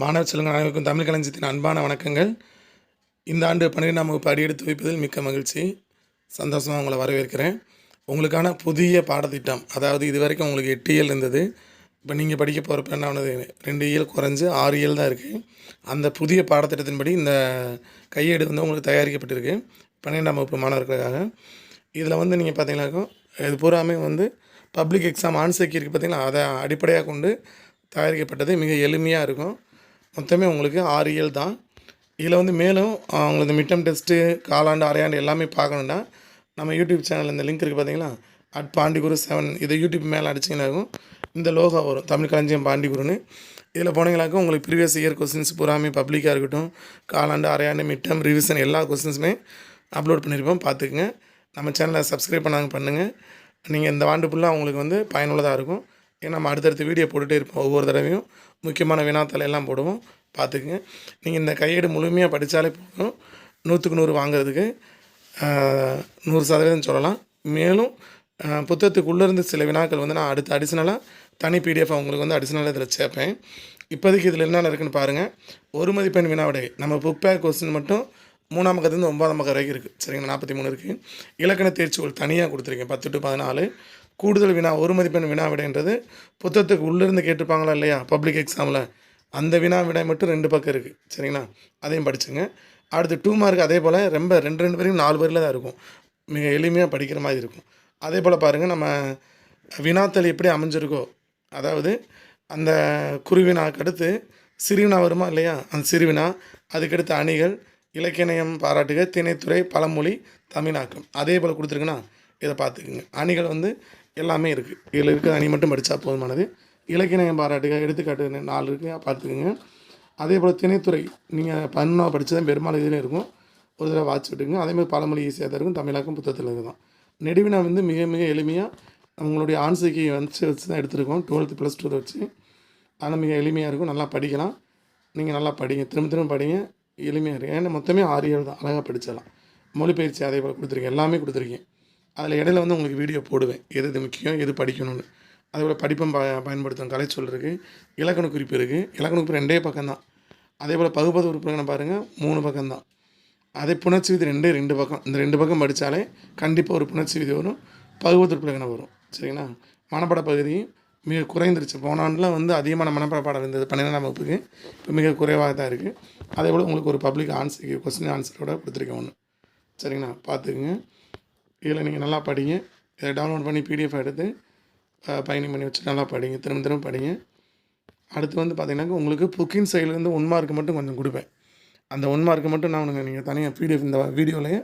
மாணவ செல்வங்கள் அனைவருக்கும் தமிழ் களஞ்சியத்தின் அன்பான வணக்கங்கள். இந்த ஆண்டு பன்னிரெண்டாம் வகுப்பு அடியெடுத்து வைப்பதில் மிக்க மகிழ்ச்சி. சந்தோஷமாக உங்களை வரவேற்கிறேன். உங்களுக்கான புதிய பாடத்திட்டம் அதாவது இது வரைக்கும் உங்களுக்கு எட்டு இயல் இருந்தது. இப்போ நீங்கள் படிக்க போகிறப்ப என்ன ஆனது ரெண்டு இயல் குறைஞ்சி ஆறு இயல் தான் இருக்குது அந்த புதிய பாடத்திட்டத்தின்படி இந்த கையேடு வந்து உங்களுக்கு தயாரிக்கப்பட்டிருக்கு. பன்னிரெண்டாம் வகுப்பு மாணவர்களுக்காக. இதில் வந்து நீங்கள் பார்த்தீங்கன்னாக்கோ இது பூராமே வந்து பப்ளிக் எக்ஸாம் ஆன்சைக்கு இருக்குது பார்த்தீங்களா அதை அடிப்படையாக கொண்டு தயாரிக்கப்பட்டது மிக எளிமையாக இருக்கும். மொத்தமே உங்களுக்கு ஆறு இயல் தான். இதில் வந்து மேலும் உங்களுக்கு மிட்டம் டெஸ்ட்டு காலாண்டு அரையாண்டு எல்லாமே பார்க்கணுன்னா நம்ம யூடியூப் சேனல் இந்த லிங்க் இருக்குது பார்த்தீங்களா அட் பாண்டிகுரு செவன் இதை யூடியூப் மேலே அடிச்சிங்கனாக்கும் இந்த லோகோ வரும். தமிழ் களஞ்சியம் பாண்டிகுருன்னு இதில் போனீங்களாக்கும் உங்களுக்கு ப்ரீவியஸ் இயர் கொஸ்டின்ஸ் பூராமே பப்ளிக்காக இருக்கட்டும். காலாண்டு அரையாண்டு மிட்டம் ரிவிஷன் எல்லா கொஸ்டின்ஸுமே அப்லோட் பண்ணியிருப்போம் பார்த்துக்குங்க. நம்ம சேனலை சப்ஸ்கிரைப் பண்ணாங்க. பண்ணுங்கள் நீங்கள் இந்த ஆண்டு ஃபுல்லாக உங்களுக்கு வந்து பயனுள்ளதாக இருக்கும். ஏன்னா நம்ம அடுத்தடுத்து வீடியோ போட்டுகிட்டே இருப்போம். ஒவ்வொரு தடவையும் முக்கியமான வினாத்தலை எல்லாம் போடுவோம். பார்த்துக்குங்க. நீங்கள் இந்த கையேடு முழுமையாக படித்தாலே போதும். நூற்றுக்கு நூறு வாங்குறதுக்கு நூறு சதவீதம் சொல்லலாம். மேலும் புத்தகத்துக்குள்ளேருந்து சில வினாக்கள் வந்து நான் அடுத்து அடிஷ்னலாக தனி பிடிஎஃப் உங்களுக்கு வந்து அடிஷ்னலாக இதில் சேர்ப்பேன். இப்போதைக்கு இதில் என்னென்ன இருக்குன்னு பாருங்கள் ஒரு மதிப்பெண் வினாவிடை நம்ம புக் பேக் கொஸ்டின் மட்டும் மூணாம் பக்கத்துலேருந்து ஒன்பதாம் பக்கம் வரைக்கும் இருக்குது சரிங்களா? நாற்பத்தி மூணு இருக்குது இலக்கண தேர்ச்சி ஒரு தனியாக கொடுத்துருக்கேன். பத்து டு பதினாலு. கூடுதல் வினா ஒரு மதிப்பெண் வினா விடைன்றது புத்தகத்துக்கு உள்ளேருந்து கேட்டிருப்பாங்களா இல்லையா? பப்ளிக் எக்ஸாமில் அந்த வினா விடை மட்டும் ரெண்டு பக்கம் இருக்குது சரிங்களா? அதையும் படிச்சுங்க. அடுத்து டூ மார்க் அதே போல் ரொம்ப ரெண்டு ரெண்டு வரையும் நாலு பேரில் தான் இருக்கும். மிக எளிமையாக படிக்கிற மாதிரி இருக்கும். அதே போல் பாருங்கள் நம்ம வினாத்தல் எப்படி அமைஞ்சிருக்கோ அதாவது அந்த குருவினாக்கு அடுத்து சிறுவினா வருமா இல்லையா? அந்த சிறுவினா அதுக்கடுத்து அணிகள் இலக்கியம் பாராட்டுக திணைத்துறை பழமொழி தமிழாக்கம். அதே போல் கொடுத்துருக்குன்னா இதை பார்த்துக்குங்க. அணிகள் வந்து எல்லாமே இருக்குது இதில் இருக்க அணி மட்டும் படித்தா போதுமானது. இலக்கியம் பாராட்டுக எடுத்துக்காட்டு நாலு இருக்குது பார்த்துக்குங்க அதே போல் திணைத்துறை நீங்கள் பண்ண படித்து தான் பெரும்பாலும் இதில் இருக்கும். ஒரு தடவை வாட்ச் விட்டுங்க அதேமாதிரி பழமொழி ஈஸியாக தான் இருக்கும். தமிழாக்கும் புத்தகத்தில் இருக்குது தான் நெடுவினா வந்து மிக மிக எளிமையாக உங்களுடைய ஆன்சைக்கு வந்து வச்சு தான் எடுத்துருக்கோம். டுவெல்த்து ப்ளஸ் டூ வச்சு. ஆனால் மிக எளிமையாக இருக்கும். நல்லா படிக்கலாம். நீங்கள் நல்லா படிங்க. திரும்ப திரும்ப படிங்க. எளிமையாக இருக்கும் ஏன்னா மொத்தமே ஆறு ஏழு தான். அழகாக படிச்சிடலாம். மொழிபெயர்ச்சி அதே போல் கொடுத்துருக்கேன். எல்லாமே கொடுத்துருக்கேன். அதில் இடையில வந்து உங்களுக்கு வீடியோ போடுவேன். எது எது முக்கியம் எது படிக்கணும்னு. அதே போல் படிப்பம் ப பயன்படுத்தும் கலைச்சொல் இருக்குது இலக்கண குறிப்பு இருக்குது இலக்கண குறிப்பு ரெண்டே பக்கம் தான். அதே போல் பகுப்பது உறுப்புகளை பாருங்கள் மூணு பக்கம் தான். அதே புணர்ச்சி விதி ரெண்டே ரெண்டு பக்கம். இந்த ரெண்டு பக்கம் படித்தாலே கண்டிப்பாக ஒரு புணர்ச்சி விதி வரும் பகுவது உறுப்பிலக்கணம் வரும். சரிங்களா? மனப்பட பகுதி மிக குறைந்துருச்சு. போன ஆண்டில் வந்து அதிகமான மனப்பட பாடம் இருந்தது பன்னிரெண்டாம் வகுப்புக்கு. இப்போ மிக குறைவாக தான் இருக்குது அதே போல் உங்களுக்கு ஒரு பப்ளிக் ஆன்சர் கொஸ்டின் ஆன்சரோட கொடுத்துருக்கேன் ஒன்று சரிங்கண்ணா பார்த்துக்குங்க. இதில் நீங்கள் நல்லா படிங்க. இதை டவுன்லோட் பண்ணி பிடிஎஃப் எடுத்து பயணம் பண்ணி வச்சு நல்லா படிங்க. திரும்ப திரும்ப படிங்க. அடுத்து வந்து பார்த்தீங்கன்னா உங்களுக்கு புக்கின் சைட்லேருந்து ஒன் மார்க் மட்டும் கொஞ்சம் கொடுப்பேன். அந்த ஒன் மார்க்கு மட்டும் நான் உனக்கு நீங்கள் தனியாக பிடிஎஃப் இந்த வீடியோலையே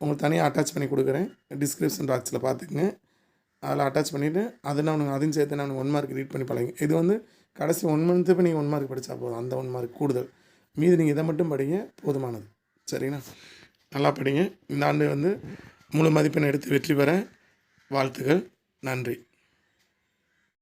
உங்களுக்கு தனியாக அட்டாச் பண்ணி கொடுக்குறேன். டிஸ்கிரிப்ஷன் பாக்ஸில் பார்த்துக்குங்க. அதில் அட்டாச் பண்ணிவிட்டு அதை நான் உனக்கு அதையும் சேர்த்து நான் ஒன் மார்க் ரீட் பண்ணி பழகுங்க இது வந்து கடைசி ஒன் மந்த்து இப்போ நீங்கள் ஒன் மார்க் படித்தா போதும். அந்த ஒன் மார்க் கூடுதல். மீதி நீங்கள் இதை மட்டும் படிங்க போதுமானது. சரிங்களா? நல்லா படிங்க. இந்த ஆண்டு வந்து முழு மதிப்பெண் எடுத்து வெற்றி பெற வாழ்த்துகள். நன்றி.